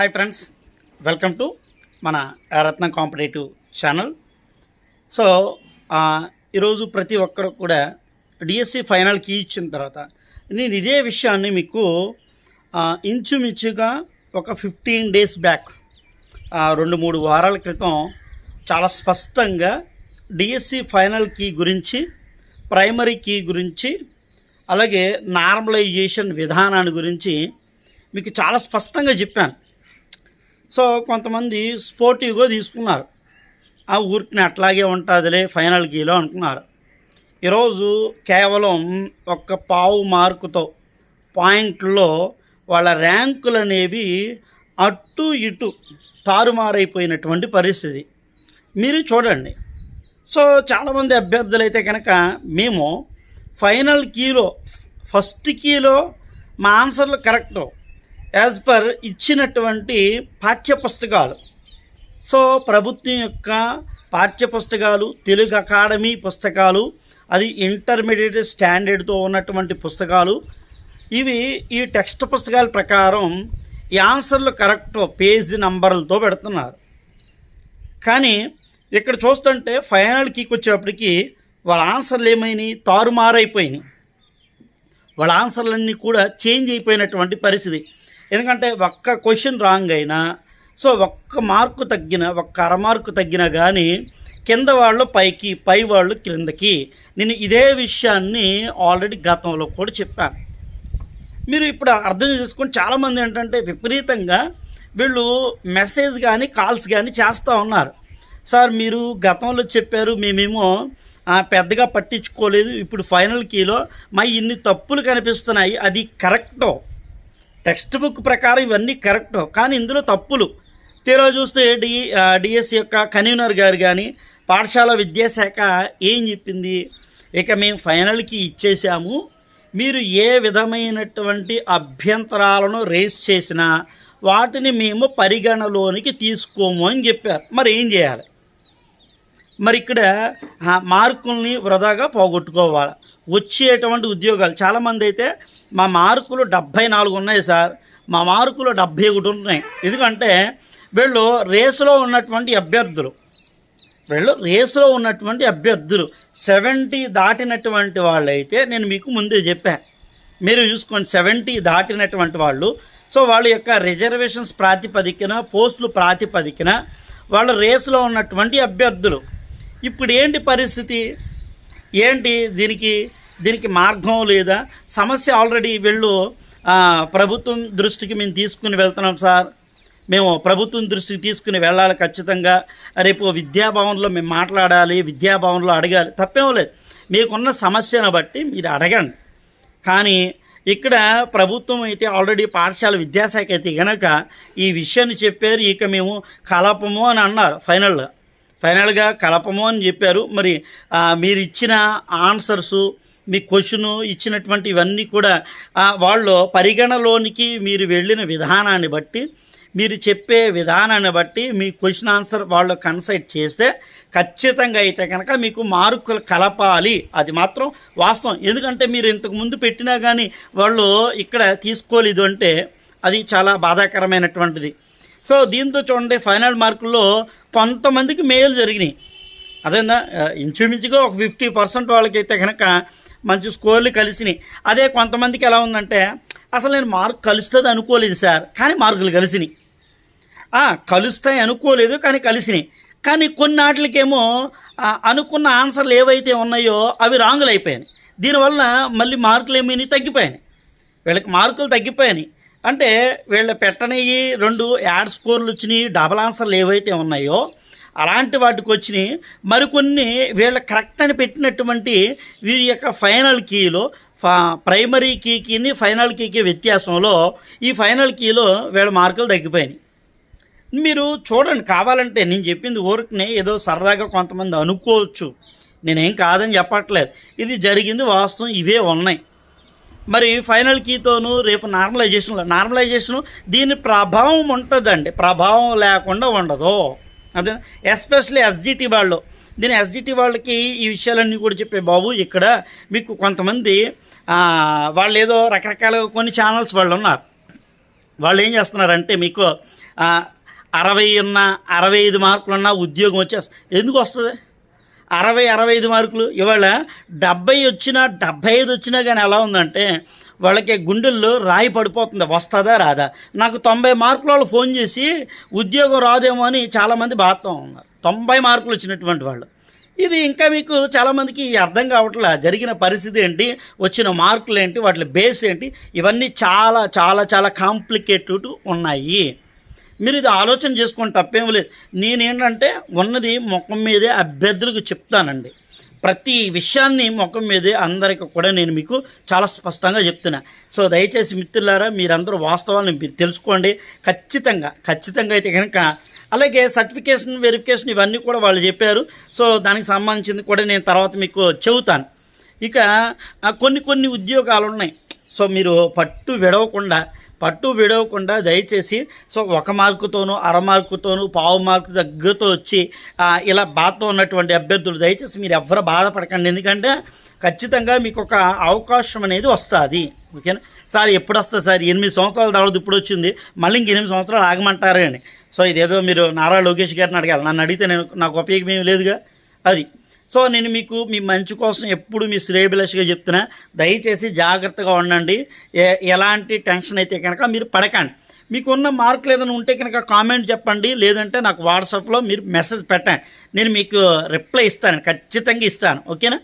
Hi friends welcome to మన రత్న competitive channel so ఈరోజు ప్రతి ఒక్కరు కూడా డిఎస్సి ఫైనల్ కీ ఇచ్చిన తర్వాత నేను ఇదే విషయాన్ని మీకు ఇంచుమించుగా ఒక ఫిఫ్టీన్ డేస్ బ్యాక్ రెండు మూడు వారాల క్రితం చాలా స్పష్టంగా డిఎస్సి ఫైనల్ కీ గురించి ప్రైమరీ కీ గురించి అలాగే నార్మలైజేషన్ విధానాన్ని గురించి మీకు చాలా స్పష్టంగా చెప్పాను. సో కొంతమంది స్పోర్టివ్గా తీసుకున్నారు. ఆ ఊరికి అట్లాగే ఉంటుందిలే ఫైనల్ కీలో అనుకున్నారు. ఈరోజు కేవలం ఒక్క పావు మార్కుతో పాయింట్లో వాళ్ళ ర్యాంకులు అనేవి అటు ఇటు తారుమారైపోయినటువంటి పరిస్థితి. మీరు చూడండి. సో చాలామంది అభ్యర్థులు అయితే కనుక మేము ఫైనల్ కీలో ఫస్ట్ కీలో మా ఆన్సర్లు కరెక్ట్ యాజ్ పర్ ఇచ్చినటువంటి పాఠ్యపుస్తకాలు. సో ప్రభుత్వం యొక్క పాఠ్యపుస్తకాలు తెలుగు అకాడమీ పుస్తకాలు అది ఇంటర్మీడియట్ స్టాండర్డ్తో ఉన్నటువంటి పుస్తకాలు ఇవి ఈ టెక్స్ట్ పుస్తకాల ప్రకారం ఈ ఆన్సర్లు కరెక్ట్ పేజీ నంబర్లతో పెడుతున్నారు. కానీ ఇక్కడ చూస్తుంటే ఫైనల్ కీకి వచ్చేటప్పటికి వాళ్ళ ఆన్సర్లు ఏమైనాయి? తారుమారైపోయినాయి. వాళ్ళ ఆన్సర్లన్నీ కూడా చేంజ్ అయిపోయినటువంటి పరిస్థితి. ఎందుకంటే ఒక్క క్వశ్చన్ రాంగ్ అయినా సో ఒక్క మార్కు తగ్గిన ఒక్క అర మార్కు తగ్గినా కానీ కింద వాళ్ళు పైకి పై వాళ్ళు క్రిందకి. నేను ఇదే విషయాన్ని ఆల్రెడీ గతంలో కూడా చెప్పాను. మీరు ఇప్పుడు అర్థం చేసుకొని చాలామంది ఏంటంటే విపరీతంగా వీళ్ళు మెసేజ్ కానీ కాల్స్ కానీ చేస్తూ ఉన్నారు. సార్ మీరు గతంలో చెప్పారు మేమేమో పెద్దగా పట్టించుకోలేదు. ఇప్పుడు ఫైనల్ కీలో మా ఇన్ని తప్పులు కనిపిస్తున్నాయి అది కరెక్టో? టెక్స్ట్ బుక్ ప్రకారం ఇవన్నీ కరెక్ట్. కానీ ఇందులో తప్పులు. తీరా చూస్తే డి డిఎస్ యొక్క కన్వీనర్ గారు కానీ పాఠశాల విద్యాశాఖ ఏం చెప్పింది? ఇక మేము ఫైనల్కి ఇచ్చేసాము మీరు ఏ విధమైనటువంటి అభ్యంతరాలను రేస్ చేసినా వాటిని మేము పరిగణలోనికి తీసుకోము అని చెప్పారు. మరి ఏం చేయాలి? మరి ఇక్కడ మార్కుల్ని వృధాగా పోగొట్టుకోవాలి. వచ్చేటువంటి ఉద్యోగాలు. చాలామంది అయితే మా మార్కులు డెబ్భై నాలుగు ఉన్నాయి సార్. మా మార్కులు డెబ్భై ఒకటి ఉన్నాయి ఎందుకంటే వీళ్ళు రేసులో ఉన్నటువంటి అభ్యర్థులు. వీళ్ళు రేసులో ఉన్నటువంటి అభ్యర్థులు. సెవెంటీ దాటినటువంటి వాళ్ళైతే నేను మీకు ముందే చెప్పాను మీరు చూసుకోండి సెవెంటీ దాటినటువంటి వాళ్ళు. సో వాళ్ళ యొక్క రిజర్వేషన్స్ ప్రాతిపదికన పోస్టులు ప్రాతిపదికన వాళ్ళ రేసులో ఉన్నటువంటి అభ్యర్థులు. ఇప్పుడు ఏంటి పరిస్థితి? ఏంటి దీనికి దీనికి మార్గం లేదా? సమస్య ఆల్రెడీ వీళ్ళు ప్రభుత్వం దృష్టికి మేము తీసుకుని వెళ్తున్నాం సార్. మేము ప్రభుత్వం దృష్టికి తీసుకుని వెళ్ళాలి ఖచ్చితంగా. రేపు విద్యాభవన్లో మేము మాట్లాడాలి విద్యాభవన్లో అడగాలి. తప్పేం లేదు. మీకున్న సమస్యను బట్టి మీరు అడగండి. కానీ ఇక్కడ ప్రభుత్వం అయితే ఆల్రెడీ పాఠశాల విద్యాశాఖ అయితే కనుక ఈ విషయాన్ని చెప్పారు. ఇక మేము కలపము అని అన్నారు ఫైనల్గా ఫైనల్గా కలపము అని చెప్పారు. మరి మీరు ఇచ్చిన ఆన్సర్సు మీ క్వశ్చన్ ఇచ్చినటువంటి ఇవన్నీ కూడా వాళ్ళు పరిగణలోనికి మీరు వెళ్ళిన విధానాన్ని బట్టి మీరు చెప్పే విధానాన్ని బట్టి మీ క్వశ్చన్ ఆన్సర్ వాళ్ళు కన్సల్ట్ చేస్తే ఖచ్చితంగా అయితే కనుక మీకు మార్కులు కలపాలి. అది మాత్రం వాస్తవం. ఎందుకంటే మీరు ఇంతకుముందు పెట్టినా కానీ వాళ్ళు ఇక్కడ తీసుకోలేదు అంటే అది చాలా బాధాకరమైనటువంటిది. సో దీంతో చూడండి ఫైనల్ మార్కుల్లో కొంతమందికి మేలు జరిగినాయి. అదేందా? ఇంచుమించుగా ఒక ఫిఫ్టీ పర్సెంట్ వాళ్ళకైతే కనుక మంచి స్కోర్లు కలిసినాయి. అదే కొంతమందికి ఎలా ఉందంటే అసలు నేను మార్క్ కలుస్తుంది అనుకోలేదు సార్ కానీ మార్కులు కలిసినాయి. కలుస్తాయి అనుకోలేదు కానీ కలిసినాయి. కానీ కొన్నాటికేమో ఆ, అనుకున్న ఆన్సర్లు ఏవైతే ఉన్నాయో అవి రాంగులు అయిపోయాయి దీనివల్ల మళ్ళీ మార్కులు ఏమైనా తగ్గిపోయాయి వీళ్ళకి మార్కులు తగ్గిపోయాయి అంటే వీళ్ళ పెట్టనివి రెండు యాడ్ స్కోర్లు వచ్చినాయి డబల్ ఆన్సర్లు ఏవైతే ఉన్నాయో అలాంటి వాటికి వచ్చినాయి మరికొన్ని వీళ్ళ కరెక్ట్ అని పెట్టినటువంటి వీరి యొక్క ఫైనల్ కీలో ఫా ప్రైమరీ కీకిని ఫైనల్ కీకి వ్యత్యాసంలో ఈ ఫైనల్ కీలో వీళ్ళ మార్కులు తగ్గిపోయినాయి. మీరు చూడండి కావాలంటే నేను చెప్పింది ఊరికనే ఏదో సరదాగా కొంతమంది అనుకోవచ్చు. నేనేం కాదని చెప్పట్లేదు. ఇది జరిగింది వాస్తవం ఇవే ఉన్నాయి. మరి ఫైనల్ కీతోను రేపు నార్మలైజేషన్లో నార్మలైజేషన్ దీని ప్రభావం ఉంటుందండి. ప్రభావం లేకుండా ఉండదు. అదే ఎస్పెషల్లీ ఎస్జిటి వాళ్ళు. దీని ఎస్జిటి వాళ్ళకి ఈ విషయాలన్నీ కూడా చెప్పే బాబు ఇక్కడ మీకు కొంతమంది వాళ్ళు ఏదో రకరకాల కొన్ని ఛానల్స్ వాళ్ళు ఉన్నారు. వాళ్ళు ఏం చేస్తున్నారంటే మీకు అరవై ఉన్న అరవై ఐదు మార్కులు ఉన్న ఉద్యోగం వచ్చేస్తుంది ఎందుకు వస్తుంది? అరవై అరవై ఐదు మార్కులు. ఇవాళ డెబ్బై వచ్చినా డెబ్బై ఐదు వచ్చినా కానీ ఎలా ఉందంటే వాళ్ళకి గుండెల్లో రాయి పడిపోతుంది. వస్తుందా రాదా? నాకు తొంభై మార్కుల వాళ్ళు ఫోన్ చేసి ఉద్యోగం రాదేమో అని చాలామంది బాధతో ఉన్నారు. తొంభై మార్కులు వచ్చినటువంటి వాళ్ళు. ఇది ఇంకా మీకు చాలామందికి అర్థం కావట్లే? జరిగిన పరిస్థితి ఏంటి? వచ్చిన మార్కులు ఏంటి? వాటి బేస్ ఏంటి? ఇవన్నీ చాలా చాలా చాలా కాంప్లికేటెడ్ ఉన్నాయి. మీరు ఇది ఆలోచన చేసుకోండి తప్పేం లేదు. నేనేంటంటే ఉన్నది ముఖం మీదే అభ్యర్థులకు చెప్తానండి. ప్రతి విషయాన్ని ముఖం మీదే అందరికి కూడా నేను మీకు చాలా స్పష్టంగా చెప్తున్నా. సో దయచేసి మిత్రులారా మీరందరూ వాస్తవాలను మీరు తెలుసుకోండి. ఖచ్చితంగా ఖచ్చితంగా అయితే కనుక అలాగే సర్టిఫికేషన్ వెరిఫికేషన్ ఇవన్నీ కూడా వాళ్ళు చెప్పారు. సో దానికి సంబంధించింది కూడా నేను తర్వాత మీకు చెబుతాను. ఇక కొన్ని కొన్ని ఉద్యోగాలు ఉన్నాయి. సో మీరు పట్టు విడవకుండా పట్టు విడవకుండా దయచేసి సో ఒక మార్కుతోనూ అర మార్కుతోనూ పావు మార్కు దగ్గరతో వచ్చి ఇలా బాధతో ఉన్నటువంటి అభ్యర్థులు దయచేసి మీరు ఎవరు బాధపడకండి. ఎందుకంటే ఖచ్చితంగా మీకు ఒక అవకాశం అనేది వస్తుంది. ఓకేనా? సార్ ఎప్పుడు వస్తుంది సార్? ఎనిమిది సంవత్సరాల తర్వాత ఇప్పుడు వచ్చింది. మళ్ళీ ఇంక ఎనిమిది సంవత్సరాలు ఆగమంటారే అని సో ఇదేదో మీరు నారా లోకేష్ గారిని అడగాలి. నన్ను అడిగితే నేను నాకు ఉపయోగం ఏమి లేదుగా? అది. సో నేను మీకు మీ మంచి కోసం ఎప్పుడు మీ శ్రేయభిలాషిగా చెప్తున్నా. దయచేసి జాగ్రత్తగా ఉండండి. ఏ- ఎలాంటి టెన్షన్ అయితే కనుక మీరు పడకండి. మీకున్న మార్కులు ఏదైనా ఉంటే కనుక కామెంట్ చెప్పండి. లేదంటే నాకు వాట్సాప్లో మీరు మెసేజ్ పెట్టండి. నేను మీకు రిప్లై ఇస్తాను. ఖచ్చితంగా ఇస్తాను. ఓకేనా?